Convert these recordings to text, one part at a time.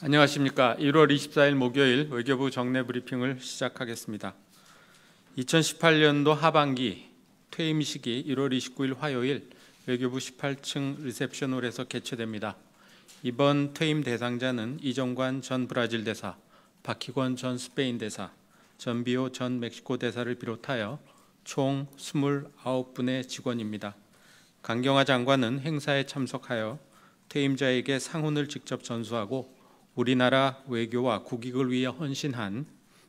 안녕하십니까. 1월 24일 목요일 외교부 정례 브리핑을 시작하겠습니다. 2018년도 하반기 퇴임 시기 1월 29일 화요일 외교부 18층 리셉션홀에서 개최됩니다. 이번 퇴임 대상자는 이정관 전 브라질 대사, 박희권 전 스페인 대사, 전비호 전 멕시코 대사를 비롯하여 총 29분의 직원입니다. 강경화 장관은 행사에 참석하여 퇴임자에게 상훈을 직접 전수하고 우리나라 외교와 국익을 위해 헌신한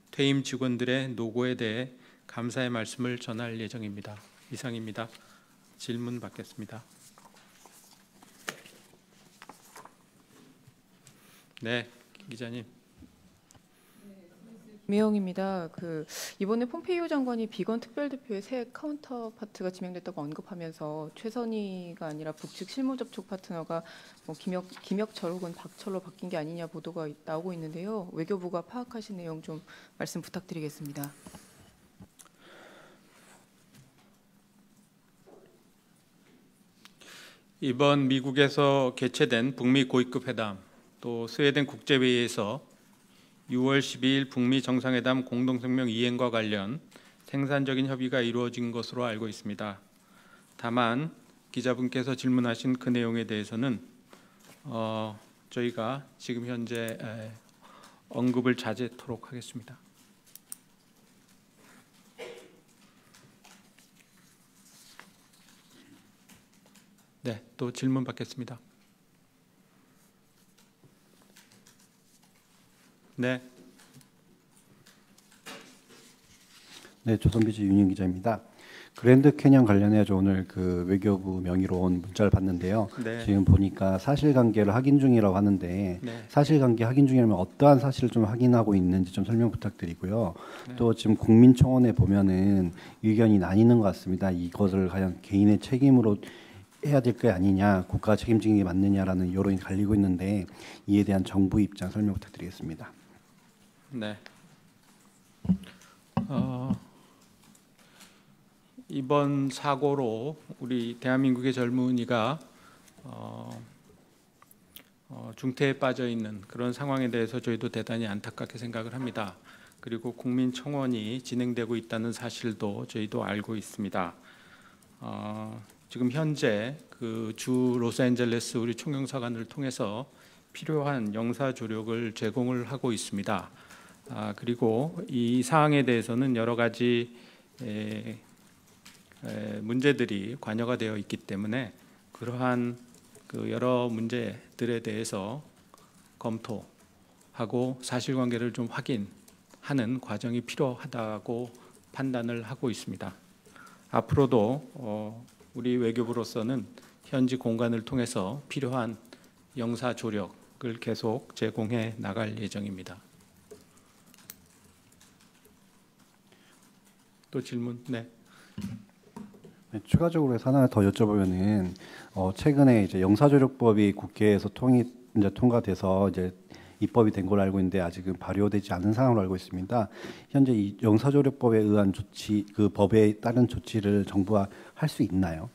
퇴임 직원들의 노고에 대해 감사의 말씀을 전할 예정입니다. 이상입니다. 질문 받겠습니다. 네, 기자님. 미영입니다. 그 이번에 폼페이오 장관이 비건 특별대표의 새 카운터 파트가 지명됐다고 언급하면서 최선희가 아니라 북측 실무 접촉 파트너가 뭐 김혁 김혁철 혹은 박철로 바뀐 게 아니냐 보도가 나오고 있는데요. 외교부가 파악하신 내용 좀 말씀 부탁드리겠습니다. 이번 미국에서 개최된 북미 고위급 회담 또 스웨덴 국제회의에서 6월 12일 북미 정상회담 공동성명 이행과 관련 생산적인 협의가 이루어진 것으로 알고 있습니다. 다만 기자분께서 질문하신 그 내용에 대해서는 어, 저희가 지금 현재 에, 언급을 자제토록 하겠습니다. 네, 또 질문 받겠습니다. 네. 네, 조선비즈 윤인 기자입니다. 그랜드 캐년 관련해서 오늘 그 외교부 명의로 온 문자를 봤는데요. 네. 지금 보니까 사실관계를 확인 중이라고 하는데 네. 사실관계 확인 중이라면 어떠한 사실을 좀 확인하고 있는지 좀 설명 부탁드리고요. 네. 또 지금 국민청원에 보면은 의견이 나뉘는 것 같습니다. 이것을 과연 개인의 책임으로 해야 될 게 아니냐, 국가 책임지는 게 맞느냐라는 여론이 갈리고 있는데 이에 대한 정부 입장 설명 부탁드리겠습니다. 네. 어, 이번 사고로 우리 대한민국의 젊은이가 어, 어, 중태에 빠져 있는 그런 상황에 대해서 저희도 대단히 안타깝게 생각을 합니다. 그리고 국민 청원이 진행되고 있다는 사실도 저희도 알고 있습니다. 어, 지금 현재 그 주 로스앤젤레스 우리 총영사관을 통해서 필요한 영사 조력을 제공을 하고 있습니다. 아, 그리고 이 사항에 대해서는 여러 가지 에, 에, 문제들이 관여가 되어 있기 때문에 그러한 그 여러 문제들에 대해서 검토하고 사실관계를 좀 확인하는 과정이 필요하다고 판단을 하고 있습니다. 앞으로도 어, 우리 외교부로서는 현지 공간을 통해서 필요한 영사 조력을 계속 제공해 나갈 예정입니다. 또 질문 네. 네, 추가적으로 하나 더 여쭤보면은 어, 최근에 이제 영사조력법이 국회에서 통이 이제 통과돼서 이제 입법이 된 걸로 알고 있는데 아직은 발효되지 않은 상황으로 알고 있습니다. 현재 이 영사조력법에 의한 조치 그 법에 따른 조치를 정부가 할 수 있나요?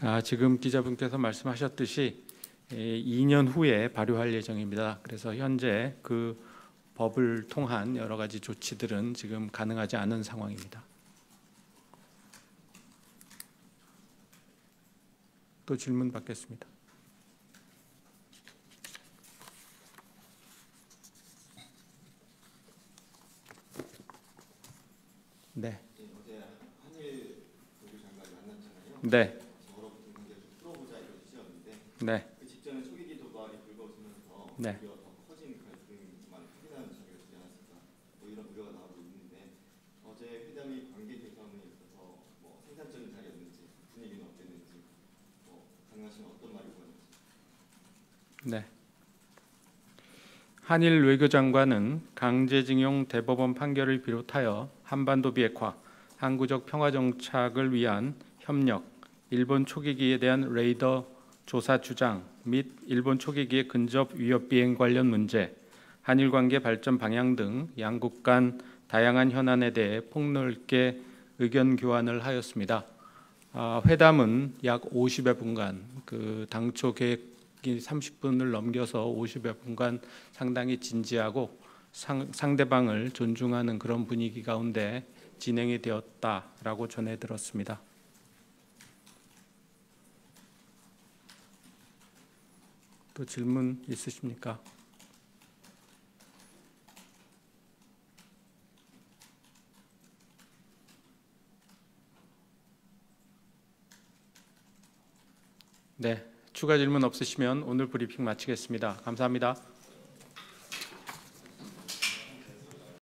아, 지금 기자분께서 말씀하셨듯이 에, 2년 후에 발효할 예정입니다. 그래서 현재 그 법을 통한 여러 가지 조치들은 지금 가능하지 않은 상황입니다. 또 질문 받겠습니다. 네. 네. 네. 그 직전에 초계기 도발이 불거지면서 네. 오히려 더 커진 갈등만 확인하는 장면이 되지 않았을까 뭐 이런 우려가 나오고 있는데 어제 회담이 관계 개선에 있어서 뭐 생산적인 자리였는지 분위기는 어땠는지 뭐 가능하시면 어떤 말이 오갔는지 네. 한일 외교장관은 강제징용 대법원 판결을 비롯하여 한반도 비핵화, 항구적 평화 정착을 위한 협력, 일본 초계기에 대한 레이더 조사 주장 및 일본 초계기의 근접 위협 비행 관련 문제, 한일 관계 발전 방향 등 양국 간 다양한 현안에 대해 폭넓게 의견 교환을 하였습니다. 아, 회담은 약 50여 분간 그 당초 계획 특히 30분을 넘겨서 50여 분간 상당히 진지하고 상, 상대방을 존중하는 그런 분위기 가운데 진행이 되었다라고 전해 들었습니다. 또 질문 있으십니까? 네, 추가 질문 없으시면 오늘 브리핑 마치겠습니다. 감사합니다.